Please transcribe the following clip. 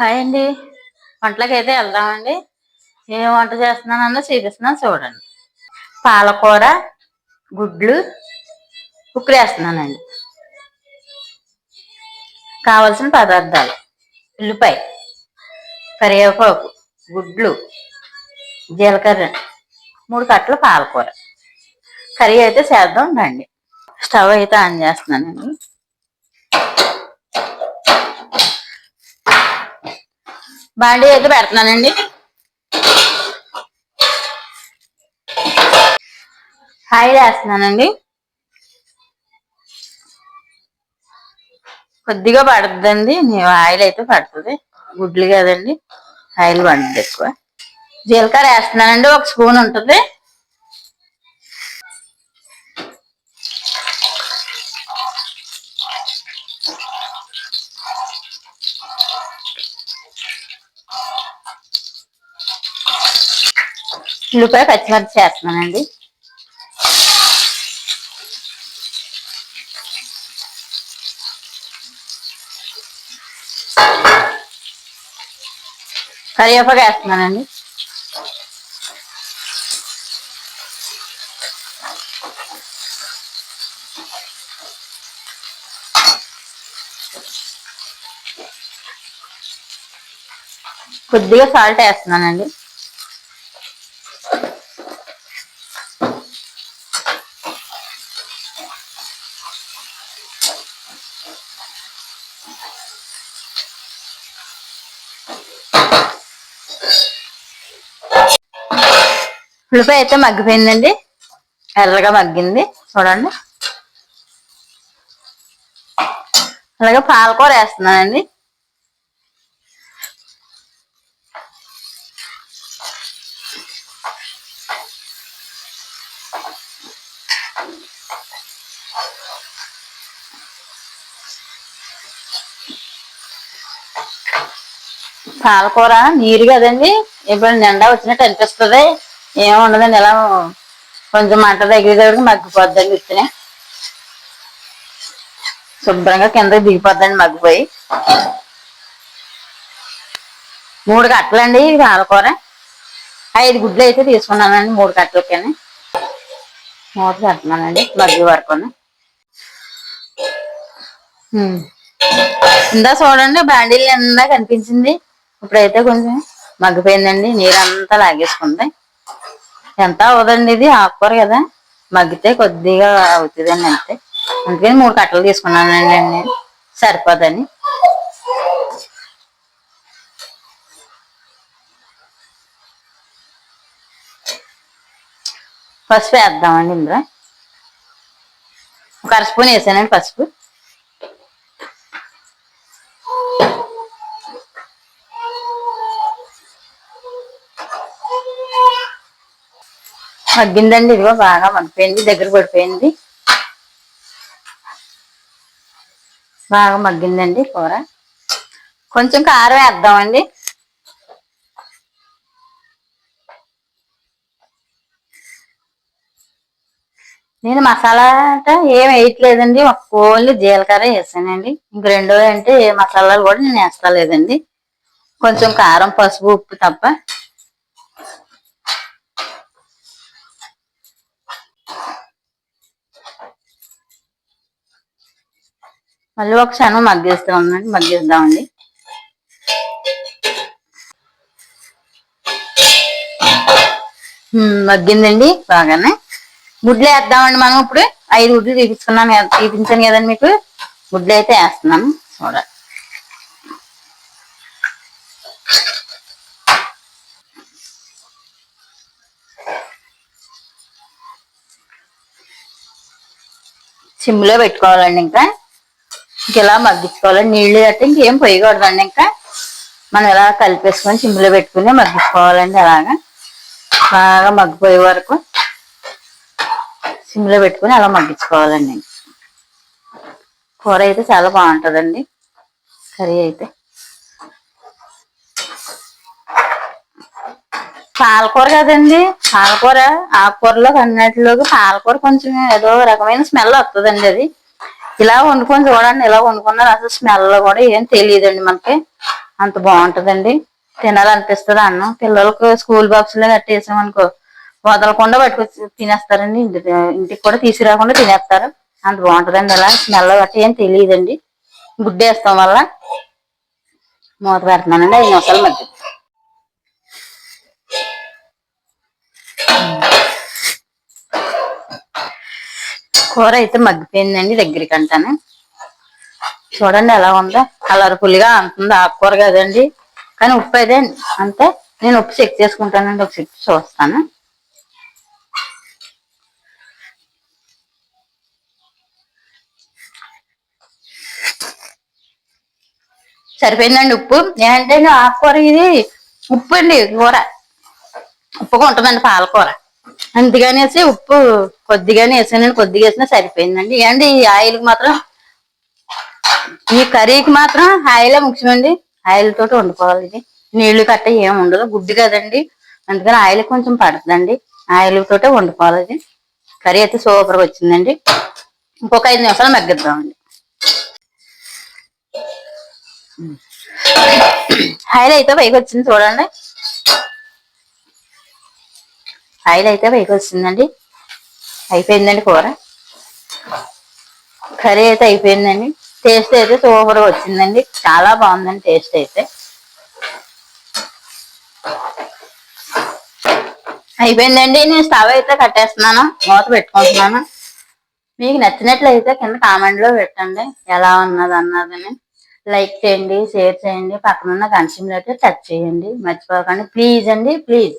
Hi అండి. వంటలకి అయితే వెళ్దామండి. ఏం వంట చేస్తున్నానన్నా చూపిస్తున్నాను చూడండి. పాలకూర గుడ్లు ఉక్కులేస్తున్నానండి కావలసిన పదార్థాలు ఉల్లిపాయ కరివేపాకు గుడ్లు జీలకర్ర మూడు కట్టలు పాలకూర. కర్రీ అయితే చేద్దాం రండి. స్టవ్ అయితే ఆన్ చేస్తున్నానండి. బాండీ అయితే పెడుతున్నానండి. ఆయిల్ వేస్తున్నానండి కొద్దిగా పడుతుందండి. ఆయిల్ అయితే పడుతుంది. గుడ్లు కదండి. ఆయిల్ పడుతుంది ఎక్కువ. జీలకర్ర వేస్తున్నానండి. ఒక స్పూన్ ఉంటుంది. ఉల్లిపాయ పచ్చిమిర్చి చేస్తున్నానండి. కరివేపాకు వేస్తున్నానండి. కొద్దిగా సాల్ట్ వేస్తున్నానండి. ఉల్లిపాయ అయితే మగ్గిపోయిందండి. ఎర్రగా మగ్గింది. చూడండి. అలాగే పాలకూర వేస్తున్నానండి. పాలకూర నీరు కదండి. ఇప్పుడు నిండా వచ్చినట్టు అనిపిస్తుంది. ఏముండదండి ఇలా ఎలా కొంచెం మంట దగ్గర దగ్గర మగ్గిపోద్దండి విత్తనే శుభ్రంగా కింద దిగిపోద్దండి మగ్గిపోయి. మూడు కట్టలండి పాలకూర. ఐదు గుడ్లు అయితే తీసుకున్నానండి మూడు కట్టలకని. మూడు కట్టమనండి మగ్గి వరకు ఇందా చూడండి బాండీలు నిండా కనిపించింది. ఇప్పుడైతే కొంచెం మగ్గిపోయిందండి. నీరంతా లాగేసుకుంది. ఎంత అవదండి ఇది? ఆకుకూర కదా. మగ్గితే కొద్దిగా అవుతుందండి అంతే. అందుకని మూడు కట్టలు తీసుకున్నానండి నేను. సరిపోదని. పసుపు వేద్దామండి ఇందులో. ఒక అర స్పూన్ వేసానండి పసుపు. మగ్గిందండి ఇదిగో బాగా మగ్గిపోయింది దగ్గర పడిపోయింది. బాగా మగ్గిందండి కూర. కొంచెం కారం వేద్దామండి. నేను మసాలా అంటే ఏం వేయట్లేదండి ఓన్లీ జీలకర్ర వేసానండి. ఇంక రెండో అంటే ఏ మసాలాలు కూడా నేను వేస్తా లేదండి కొంచెం కారం పసుపు ఉప్పు తప్ప. మళ్ళీ ఒక క్షణం మగ్గిస్తూ ఉందండి మగ్గేద్దామండి మగ్గిందండి బాగానే. గుడ్లు వేద్దామండి మనం ఇప్పుడు. ఐదు గుడ్లు తీపించుకున్నాను తీపించాను కదండి మీకు. గుడ్లు అయితే వేస్తున్నాను. చూడ సిమ్లో పెట్టుకోవాలండి ఇంకా. ఇలా మగ్గించుకోవాలి? నీళ్ళు కట్టి ఇంకేం పొయ్యకూడదండి ఇంకా. మనం ఇలా కలిపేసుకొని సిమ్లో పెట్టుకుని మగ్గించుకోవాలండి అలాగా. బాగా మగ్గిపోయే వరకు సిమ్లో పెట్టుకుని అలా మగ్గించుకోవాలండి. కూర అయితే చాలా బాగుంటుందండి. కర్రీ అయితే. పాలకూర కదండి. పాలకూర ఆకుకూరలో కన్నట్లోకి పాలకూర కొంచెం ఏదో రకమైన స్మెల్ వస్తుందండి అది. ఇలా వండుకొని చూడండి ఇలా వండుకున్నారు. అసలు స్మెల్ కూడా ఏం తెలియదండి మనకి. అంత బాగుంటదండి. తినాలనిపిస్తుంది అన్నం. పిల్లలకు స్కూల్ బాక్స్లో కట్టేసామనుకో వదలకుండా పట్టుకొచ్చి తినేస్తారండి. ఇంటి ఇంటికి కూడా తీసుకురాకుండా తినేస్తారు. అంత బాగుంటుందండి అలా స్మెల్ బట్టి ఏం తెలియదండి. గుడ్డేస్తాం వల్ల. మూత పెడుతున్నానండి ఐదు నిమిషాలు మధ్య కూర అయితే మగ్గిపోయిందండి దగ్గరికి అంటాను చూడండి ఎలా ఉందో. కలర్ఫుల్గా అంటుంది ఆకుకూర కదండి. కానీ ఉప్పు అయితే అంతే. నేను ఉప్పు చెక్ చేసుకుంటానండి. ఒక చెక్ చూస్తాను సరిపోయిందండి ఉప్పు. ఏంటంటే ఆకుకూర ఇది ఉప్పు అండి కూర. ఉప్పుగా ఉంటుందండి పాలకూర. అందుకనేసి ఉప్పు కొద్దిగానే వేసానండి కొద్దిగా వేసినా సరిపోయిందండి. ఏంటి ఈ ఆయిల్కి మాత్రం. ఈ కర్రీకి మాత్రం ఆయిలే ముఖ్యమండి. ఆయిల్ తోటి వండుకోవాలి ఇది నీళ్ళు కట్ట ఏం ఉండదు. గుడ్డు కదండి. అందుకని ఆయిల్ కొంచెం పడుతుందండి ఆయిల్ తోటే వండుకోవాలి ఇది కర్రీ అయితే సూపర్గా వచ్చిందండి. ఇంకొక ఐదు నిమిషాలు మగ్గిద్దామండి. ఆయిల్ అయితే పైకి వచ్చింది చూడండి. ఆయిల్ అయితే పైకి వచ్చిందండి అయిపోయిందండి కూర. కర్రీ అయితే అయిపోయిందండి. టేస్ట్ అయితే సూపర్గా వచ్చిందండి. చాలా బాగుందండి టేస్ట్ అయితే. అయిపోయిందండి. నేను స్టవ్ అయితే కట్టేస్తున్నాను. మూత పెట్టుకుంటున్నాను. మీకు నచ్చినట్లయితే కింద కామెంట్లో పెట్టండి. ఎలా ఉన్నది అన్నదని లైక్ చేయండి షేర్ చేయండి. పక్కన ఉన్న అయితే టచ్ చేయండి. మర్చిపోకండి. ప్లీజ్ అండి. ప్లీజ్.